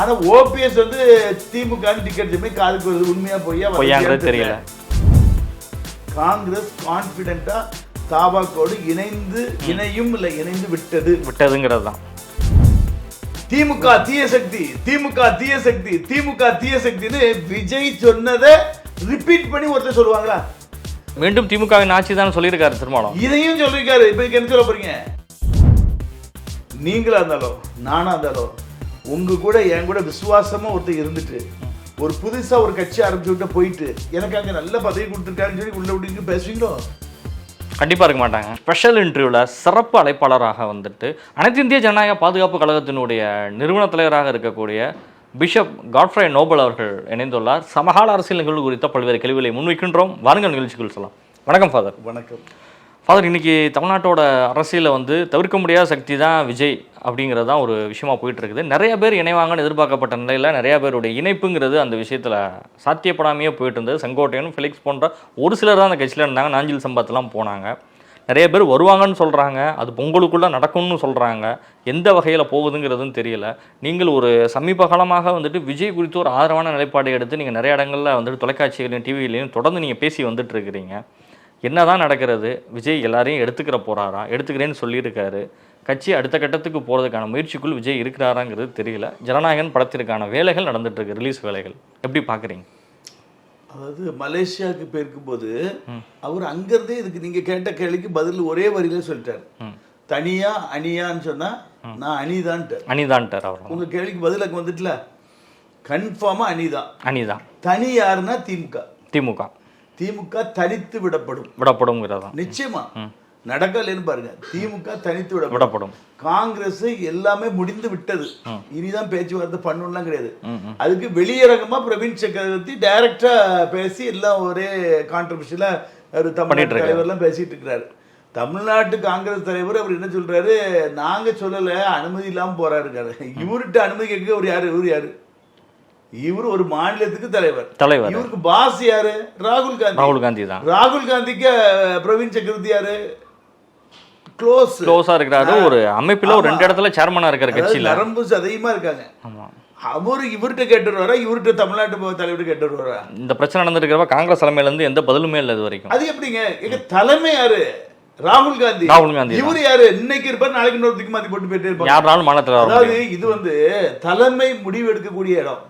ஆனா ஓபிஎஸ் வந்து திமுக டிக்கெட் ஜெயிமே காதுக்கு வருது. உண்மையா பொய்யா பொய்யாங்கிறது தெரியல. காங்கிரஸ் கான்பிடென்ட்டா தாபாக்கோடு இணைந்து இணையும் இல்ல இணைந்து விட்டது. விட்டதுங்கிறது தான். திமுக தீய சக்தி திமுக தீய சக்தி திமுக தீய சக்தின்னு விஜய் சொன்னதை ரிப்பீட் பண்ணி ஒருத்தர் சொல்லுவாங்களா? மீண்டும் திமுகவின் ஆட்சி தான் சொல்லியிருக்காரு திருமாவளவன். இதையும் சொல்லிருக்காரு இப்ப என்ன சொல்ல போறீங்க? நீங்களா இருந்தாலும் நானா இருந்தாலும் உங்க கூட என் கூட விசுவாசமா ஒருத்தர் இருந்துட்டு ஒரு புதுசா ஒரு கட்சி ஆரம்பிச்சு விட்டு போயிட்டு எனக்கு அங்க நல்ல பதவி கொடுத்துருக்காருன்னு சொல்லி உள்ள விட்டு பேசுவீங்களோ? கண்டிப்பா இருக்க மாட்டாங்க. ஸ்பெஷல் இன்டர்வியூல சிறப்பு அழைப்பாளராக வந்துட்டு அனைத்து இந்திய ஜனநாயக பாதுகாப்பு கழகத்தினுடைய நிறுவன தலைவராக இருக்கக்கூடிய பிஷப் காட்ஃப்ரே நோபல் அவர்கள் இணைந்துள்ளார். சமகால அரசியல் நிகழ்வு குறித்த பல்வேறு கேள்விகளை முன்வைக்கின்றோம். வாருங்கள் நிகழ்ச்சிக்குள் சொல்லலாம். வணக்கம் ஃபாதர். வணக்கம். ஃபாதர் இன்னைக்கு தமிழ்நாட்டோட அரசியலில் வந்து தவிர்க்க முடியாத சக்தி தான் விஜய் அப்படிங்கிறது தான் ஒரு விஷயமா போயிட்டுருக்குது. நிறைய பேர் இணைவாங்கன்னு எதிர்பார்க்கப்பட்ட நிலையில் நிறைய பேருடைய இணைப்புங்கிறது அந்த விஷயத்தில் சாத்தியப்படாமையே போயிட்டு இருந்தது செங்கோட்டையனும் ஃபிலிக்ஸ் போன்ற ஒரு சிலர் தான் அந்த கட்சியில் இருந்தாங்க. நாஞ்சில் சம்பத்தெலாம் போனாங்க. நிறைய பேர் வருவாங்கன்னு சொல்கிறாங்க அது பொங்கலுக்குள்ளே நடக்கும்னு சொல்கிறாங்க எந்த வகையில் போகுதுங்கிறதுன்னு தெரியல. நீங்கள் ஒரு சமீப காலமாக வந்துட்டு விஜய் குறித்து ஒரு ஆதரவான நிலைப்பாடு எடுத்து நீங்கள் நிறைய இடங்களில் வந்துட்டு தொலைக்காட்சிகளையும் டிவிலையும் தொடர்ந்து நீங்கள் பேசி வந்துட்டு இருக்கிறீங்க என்னதான் நடக்கிறது? விஜய் எல்லாரையும் எடுத்துக்கிற போறாரா? எடுத்துக்கிறேன்னு சொல்லியிருக்காரு. கட்சி அடுத்த கட்டத்துக்கு போகிறதுக்கான முயற்சிக்குள் விஜய் இருக்கிறாராங்கிறது தெரியல. ஜனநாயகன் படத்திற்கான வேலைகள் நடந்துட்டு இருக்கு ரிலீஸ் வேலைகள். எப்படி பார்க்குறீங்க அதாவது மலேசியாவுக்கு போயிருக்கும்போது அவர் அங்கிருந்தே இதுக்கு நீங்க கேட்ட கேள்விக்கு பதில் ஒரே வரியில சொல்லிட்டாரு. தனியா அணியான்னு சொன்னா நான் அணிதான்ட்டு அனிதான்ட்டார் அவர். உங்க கேள்விக்கு பதில் அங்க வந்துட்டுல. கன்ஃபார்மா அணிதான். அனிதான் தனி யாருன்னா திமுக. திமுக. திமுக தனித்து விடப்படும். விடப்படும்ங்கிறதான் நிச்சயமா. நடக்கலைன்னு பாருங்க திமுக தனித்து விடப்படும். விடப்படும். காங்கிரஸ் எல்லாமே முடிந்து விட்டது. இனிதான் பேச்சுவார்த்தை பண்ணணும்லாம் கிடையாது. அதுக்கு வெளியரங்கமா பிரவீன் சக்கரவர்த்தி டைரக்டா பேசி எல்லாம் ஒரே கான்ட்ரவர்ஷியலா ஒரு இருக்காரு. தலைவர்லாம் பேசிட்டு இருக்கிறாரு. தமிழ்நாட்டு காங்கிரஸ் தலைவர் அவர் என்ன சொல்றாரு நாங்க சொல்லல அனுமதி இல்லாம போறாருக்காரு இவர்கிட்ட அனுமதி கேட்க அவர் யாரு இவர் யாரு? இவர் ஒரு மாநிலத்துக்கு தலைவர். தலைவர். இவருக்கு பாஸ் யாரு? ராகுல் காந்தி. ராகுல் காந்தி தான் ராகுல் காந்திக்கு பிரவீன் சக்கரவர்த்தி யாரு? க்ளோஸ் க்ளோஸா இருக்கிறாரு. ஒரு அமைப்பில் ஒரு ரெண்டு இடத்துல சேர்மனா இருக்கிற கட்சியில. நரம்பு சதையுமா இருக்காங்க. ஆமா. அவர் இவர்கிட்ட கேட்டு வருவாரா இவர்கிட்ட தமிழ்நாட்டு தலைவர்கிட்ட கேட்டு வருவாரா இந்த பிரச்சனை நடந்திருக்கிறப்ப காங்கிரஸ் தலைமையில இருந்து எந்த பதிலுமே இல்லை இது வரைக்கும் அது எப்படிங்க? எங்க தலைமை யாரு? ராகுல் காந்தி. ராகுல் காந்தி. இவர் யாரு? இன்னைக்கு இருப்பார் நாளைக்கு இன்னொருத்துக்கு மாத்தி போட்டு போயிட்டே இருப்பாங்க யாருனாலும் மாநிலத்தில் அதாவது இது வந்து தலைமை முடிவு எடுக்கக்கூடிய இடம்.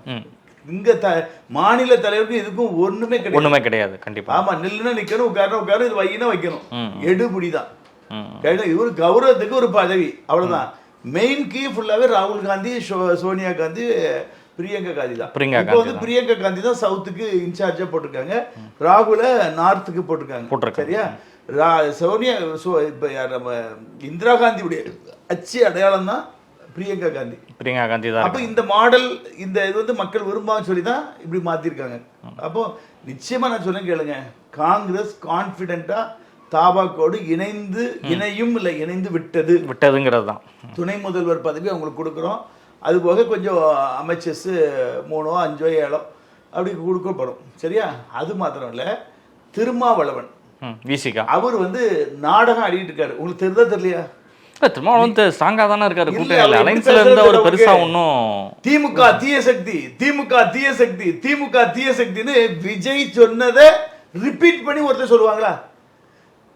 இங்க த மாநில தலைவருக்கு இதுக்கும் ஒண்ணுமே கிடையாது. ஒண்ணுமே கிடையாது கண்டிப்பா. ஆமா நில்லுனா நிக்கணும் உட்காரணும் உட்காரணும் இது வையினா வைக்கணும். ம். எடுபடிதான். ம். கேட்டா இவர் கௌரவத்துக்கு ஒரு பதவி அவ்வளவுதான். மெயின் கீ ஃபுல்லாவே ராகுல் காந்தி சோ- சோனியா காந்தி பிரியங்கா காந்தி தான். பிரியங்கா இப்போ வந்து பிரியங்கா காந்தி தான் சவுத்துக்கு இன்சார்ஜா போட்டிருக்காங்க. ராகுல நார்த்துக்கு போட்டிருக்காங்க. சரியா? ரா- சோனியா சோ- இப்ப நம்ம இந்திரா காந்தியுடைய அச்சு அடையாளம் தான் பிரியங்கா காந்தி. பிரியங்கா காந்தி தான் அப்போ இந்த மாடல் இந்த இது வந்து மக்கள் விரும்பான்னு சொல்லி தான் இப்படி மாத்திருக்காங்க. அப்போ நிச்சயமா நான் சொல்ல கேளுங்க. காங்கிரஸ் கான்பிடென்ட்டா தாபாக்கோடு இணைந்து இணையும் இல்லை இணைந்து விட்டது. விட்டதுங்கிறது தான். துணை முதல்வர் பதவி அவங்களுக்கு கொடுக்குறோம். அது போக கொஞ்சம் அமைச்சர்ஸ் மூணோ அஞ்சோ ஏழோ அப்படி கொடுக்கப்படும். சரியா? அது மாத்திரம் இல்லை. திருமாவளவன். அவர் வந்து நாடகம் ஆடிட்டு இருக்காரு. உங்களுக்கு தெரியுதா தெரியலையா? இல்ல திருமாவளவன் வந்து ஸ்ட்ராங்கா தானே இருக்காரு இல்ல, கூட்டணியில். அவர் அலைன்ஸ்ல எப்படி இருந்து அவர் பேசுறது பெருசா நமக்கு? ஒன்றும் திமுக தீய சக்தி திமுக தீய சக்தி திமுக தீய சக்தின்னு விஜய் சொன்னதை ரிப்பீட் பண்ணி ஒருத்தர் சொல்லுவாங்களா?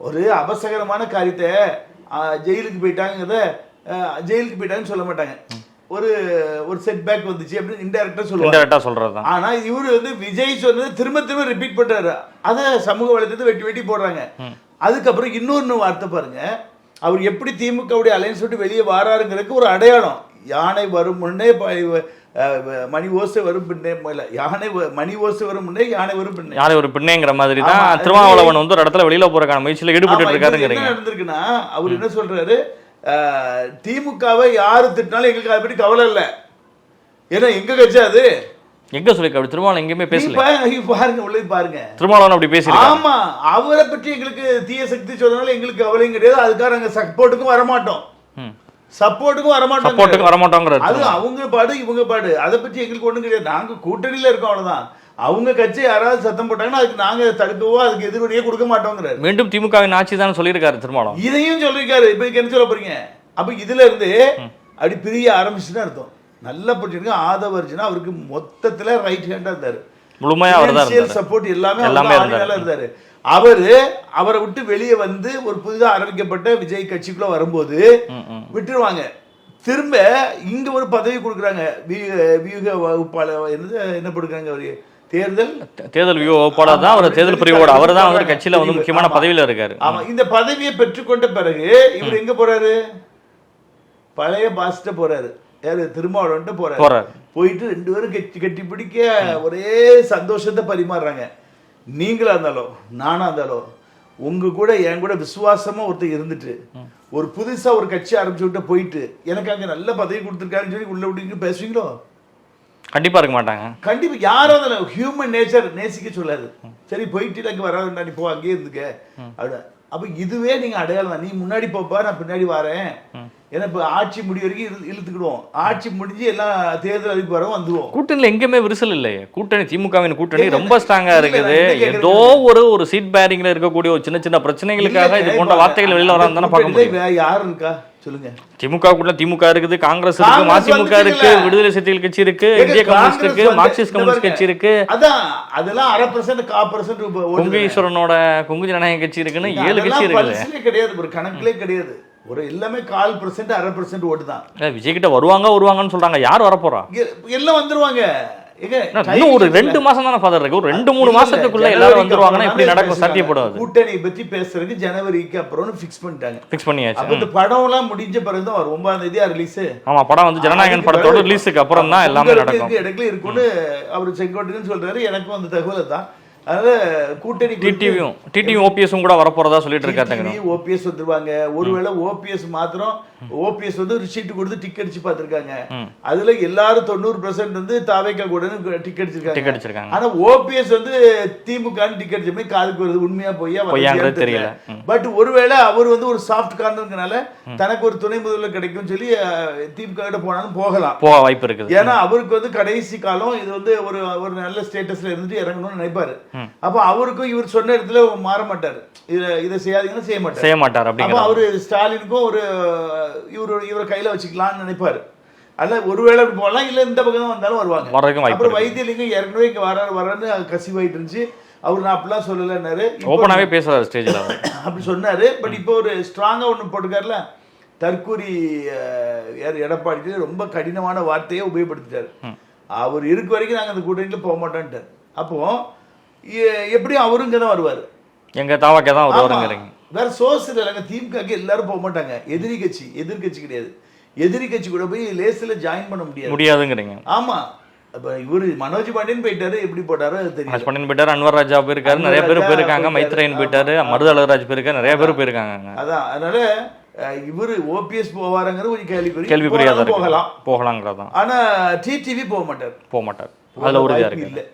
ஒரு அபசகரமான காரியத்தை ஜெயிலுக்கு போயிட்டாங்கிறத ஆ, ஜெயிலுக்கு போயிட்டாங்கன்னு சொல்ல மாட்டாங்க. ஒரு ஒரு செட் பேக் வந்துச்சு அப்படின்னு இன்டெரக்டா சொல்லுவாங்க. இன்டெரக்டா சொல்றது ஆனா இவரு வந்து விஜய் சொன்னதை திரும்ப திரும்ப ரிப்பீட் பண்றாரு. அதை சமூக வலைத்தளத்தை வெட்டி வெட்டி போடுறாங்க. அதுக்கப்புறம் இன்னொன்னு வார்த்தை பாருங்க. அவர் எப்படி திமுகவுடைய அலைன்ஸ் விட்டு வெளியே வாராருங்கிறதுக்கு ஒரு அடையாளம். யானை வரும் முன்னே மணி ஓசை வரும் பின்னே இல்ல யானை மணி ஓசை வரும் முன்னே யானை வரும் பின்னே. யாரை ஒரு பிள்ளைங்கிற மாதிரி தான் திருமாவளவன் வந்து ஒரு இடத்துல வெளியில போறதுக்கான முயற்சியில ஈடுபட்டு இருக்காருங்கிறீங்க நடந்திருக்குன்னா அவர் என்ன சொல்றாரு? திமுகவை யாரு திட்டினாலும் எங்களுக்கு அதை பற்றி கவலை இல்லை. ஏன்னா எங்க கட்சி அது? எங்க சொல்லி அப்படி திருமாவளவன் எங்கேயுமே பேசல. பாருங்க உள்ளே பாருங்க. திருமாவளவன் அப்படி பேசியிருக்காரு ஆமா அவரை பற்றி எங்களுக்கு தீய சக்தி சொன்னனால எங்களுக்கு கவலையும் கிடையாது. அதுக்காக நாங்க சப்போர்ட்டுக்கும் வரமாட்டோம். சப்போர்ட்டுக்கும் வரமாட்டோம் சப்போர்ட்டுக்கு வரமாட்டோங்கிறாரு அது அவங்க பாடு இவங்க பாடு. அதை பற்றி எங்களுக்கு ஒண்ணும் கிடையாது. நாங்க கூட்டணியில இருக்கோம் அவ்வளவுதான். அவங்க கட்சி யாராவது சத்தம் போட்டாங்கன்னா அதுக்கு நாங்க தடுக்கவோ அதுக்கு எதிர்வடியே கொடுக்க மாட்டோங்கிறாரு. மீண்டும் திமுகவின் ஆட்சி தான் சொல்லியிருக்காரு திருமாவளவன். இதையும் சொல்லிருக்காரு இப்ப என்ன சொல்ல போறீங்க? அப்ப இதுல இருந்து அப்படி பிரிய ஆரம்பிச்சுன்னு அர்த்தம். நல்லா புரிஞ்சுங்க ஆதவர்ஜுனா அவருக்கு மொத்தத்துல ரைட் ஹேண்டா இருந்தாரு. முழுமையா அவர் தான் இருந்தார். சப்போர்ட் எல்லாமே எல்லாமே இருந்தாரு. அவரு அவரை விட்டு வெளியே வந்து ஒரு புதிதா ஆரம்பிக்கப்பட்ட விஜய் கட்சிக்குள்ள வரும்போது. விட்டுருவாங்க. திரும்ப இங்க ஒரு பதவி கொடுக்குறாங்க. வியூ- வியூக வகுப்பாளர் என்ன கொடுக்குறாங்க அவரு? தேர்தல்? தேர்தல் வியூ வகுப்பாளர் தான் அவர் தேர்தல் பிரிவோட அவர் தான் வந்து கட்சியில வந்து. முக்கியமான. பதவியில இருக்காரு. ஆமா இந்த பதவியை பெற்றுக்கொண்ட பிறகு இவர் எங்க போறாரு? பழைய பாஸ்ட போறாரு. யாரு திருமாவளவன்ட்டு போறாரு. போயிட்டு ரெண்டு பேரும் கட்டி கட்டி பிடிக்க ஒரே சந்தோஷத்தை பரிமாறுறாங்க. நீங்களா இருந்தாலும் நானா இருந்தாலும் உங்க கூட என் கூட விசுவாசமா ஒருத்தர் இருந்துட்டு ஒரு புதுசா ஒரு கட்சி ஆரம்பிச்சு விட்டு போயிட்டு எனக்கு அங்க நல்ல பதவி கொடுத்துருக்காருன்னு சொல்லி உள்ள விட்டு பேசுவீங்களோ? கண்டிப்பா இருக்க மாட்டாங்க. கண்டிப்பா யாரும் அதில் ஹியூமன் நேச்சர் நேசிக்க சொல்லாது. சரி போயிட்டு அங்கே வர வேண்டாம் நீ போ அங்கேயே இருந்துக்க. அப்படி அப்ப இதுவே நீங்க அடையாளம் தான் நீ முன்னாடி போப்பா நான் பின்னாடி வரேன். ஏன்னா இப்ப ஆட்சி முடி வரைக்கும் இழு- இழுத்துக்கிடுவோம். ஆட்சி முடிஞ்சு எல்லாம் தேர்தல் அறிவிப்பு வர வந்துருவோம். கூட்டணியில எங்கேயுமே விரிசல் இல்லையே. கூட்டணி திமுகவின் கூட்டணி ரொம்ப ஸ்ட்ராங்கா இல்ல, இருக்குது. ஏதோ ஒரு ஒரு சீட் பேரிங்ல இருக்கக்கூடிய ஒரு சின்ன சின்ன பிரச்சனைகளுக்காக இது போன்ற வார்த்தைகள் வெளியில வராம தானே பார்க்க முடியும். வேற யாரு இருக்கா? சொல்லுங்க. திமுக கூட திமுக இருக்குது காங்கிரஸ் இருக்கு மதிமுக. இருக்கு விடுதலை சிறுத்தைகள் கட்சி இருக்கு இந்திய கம்யூனிஸ்ட் இருக்கு மார்க்சிஸ்ட் கம்யூனிஸ்ட். கட்சி இருக்கு. அதான் அதெல்லாம் அரை பர்சன்ட் கா பர்சன்ட் கொங்கு ஈஸ்வரனோட கொங்கு ஜனநாயக கட்சி இருக்குன்னு ஏழு கட்சி இருக்குது கிடையாது ஒரு கணக்குலயே கிடையாது. ஒரு எல்லாமே கால் பர்சன்ட் அரை பர்சன்ட் ஓட்டு தான். விஜய் கிட்ட வருவாங்க வருவாங்கன்னு சொல்றாங்க. யார் வரப்போறா? எல்லாம் வந்துருவாங்க. இன்னும் ஒரு ரெண்டு மாசம் தானே ஃபாதர் இருக்கு. ஒரு ரெண்டு மூணு மாசத்துக்குள்ள எல்லாரும் வந்துருவாங்கன்னா அப்புறம் தானே நடக்கும். சாத்தியப்படாது. கூட்டணியை பத்தி பேசுறதுக்கு ஜனவரிக்கு அப்புறம்னு ஃபிக்ஸ் பண்ணிட்டாங்க. ஃபிக்ஸ் பண்ணியாச்சு. இந்த படம் எல்லாம் முடிஞ்ச பிறகு தான் வரும். ஒன்பதாம் தேதியா ரிலீஸ் ஆமா படம் வந்து ஜனநாயகன் படத்தோட ரிலீஸுக்கு அப்புறம் தான் எல்லாமே நடக்கும். இடத்துல இருக்கும்னு அவர் செங்கோட்டையன் சொல்றாரு. எனக்கும் அந்த தகவல் தான். அதனால கூட்டணி டிடிவியும் டிடிவியும் ஓபிஎஸும் கூட வரப்போறதா சொல்லிட்டு இருக்காங்க ஓபிஎஸ் வந்துருவாங்க. ஒருவேளை ஓபிஎஸ் மாத்திரம் ஓபிஎஸ் வந்து ஒரு சீட்டு கொடுத்து டிக்கெட் அடிச்சு பார்த்திருக்காங்க. அதுல எல்லாரும் தொண்ணூறு பெர்சென்ட் வந்து தாவேக்கா கூட டிக்கெட் அடிச்சிருக்காங்க. ஆனா ஓபிஎஸ் வந்து திமுக டிக்கெட் அடிச்ச காதுக்கு வருது. உண்மையா பொய்யா தெரியல. பட் ஒருவேளை அவர் வந்து ஒரு சாஃப்ட் கார்னர்னால தனக்கு ஒரு துணை முதல்வர் கிடைக்கும்னு சொல்லி திமுக கிட்ட போனாலும் போகலாம். போக வாய்ப்பு இருக்குது. ஏன்னா அவருக்கு வந்து கடைசி காலம் இது வந்து ஒரு ஒரு நல்ல ஸ்டேட்டஸ்ல இருந்துட்டு இறங்கணும்னு நினைப்பாரு. அப்ப அவருக்கும் இவர் சொன்ன இடத்துல மாற மாட்டாரு. இத இதை செய்யாதீங்கன்னு செய்ய மாட்டாரு. செய்ய மாட்டார் அப்ப அவரு ஸ்டாலினுக்கும் ஒரு இவரு இவரை கையில வச்சுக்கலாம்னு நினைப்பாரு. அல்ல ஒருவேளை அப்படி போகலாம் இல்ல இந்த பக்கம் வந்தாலும் வருவாங்க. அப்புறம் வைத்தியலிங்கம் ஏற்கனவே இங்க வராரு வரான்னு கசிவாயிட்டு இருந்துச்சு. அவர் நான் அப்படிலாம் சொல்லலைன்னாரு. இப்போ ஓப்பனாவே பேசுறாரு ஸ்டேஜ்ல அப்படி சொன்னாரு. பட் இப்போ ஒரு ஸ்ட்ராங்கா ஒண்ணு போட்டுக்காருல தற்கூரி யார் எடப்பாடி ரொம்ப கடினமான வார்த்தையை உபயோகப்படுத்திட்டாரு. அவர் இருக்க வரைக்கும் நாங்க அந்த கூட்டணியில போக மாட்டோம்ட்டார் அப்போ எ- எப்படியும் அவரும் இங்க தான் வருவாரு? எங்க தாவாக்கே தான். வருவாருங்கிறீங்க வேற சோர்ஸ் இல்லைங்க திமுகக்கு எல்லாரும் போக மாட்டாங்க. எதிரி கட்சி எதிர்கட்சி கிடையாது. எதிரி கட்சி கூட போய் லேஸ்ல ஜாயின் பண்ண முடியாது. முடியாதுங்கிறீங்க. ஆமா. அப்ப இவரு மனோஜ் பாண்டியன் போயிட்டாரு எப்படி போட்டாரோ தெரியும் ஹஸ்பண்டின் போயிட்டாரு அன்வர் ராஜா போயிருக்காரு நிறைய பேர் போயிருக்காங்க. மைத்ரேயன் போயிட்டாரு. மருது அழகராஜ் போயிருக்காரு நிறைய பேர் போயிருக்காங்க அதான். அதனால இவரு ஓபிஎஸ் போவாருங்கிறது கொஞ்சம் போனாலும் இருக்கு போகலாம். போகலாங்கிறதான். ஆனா டிடிவி போக மாட்டார். போக மாட்டார். அதுல இருக்கு இல்லை.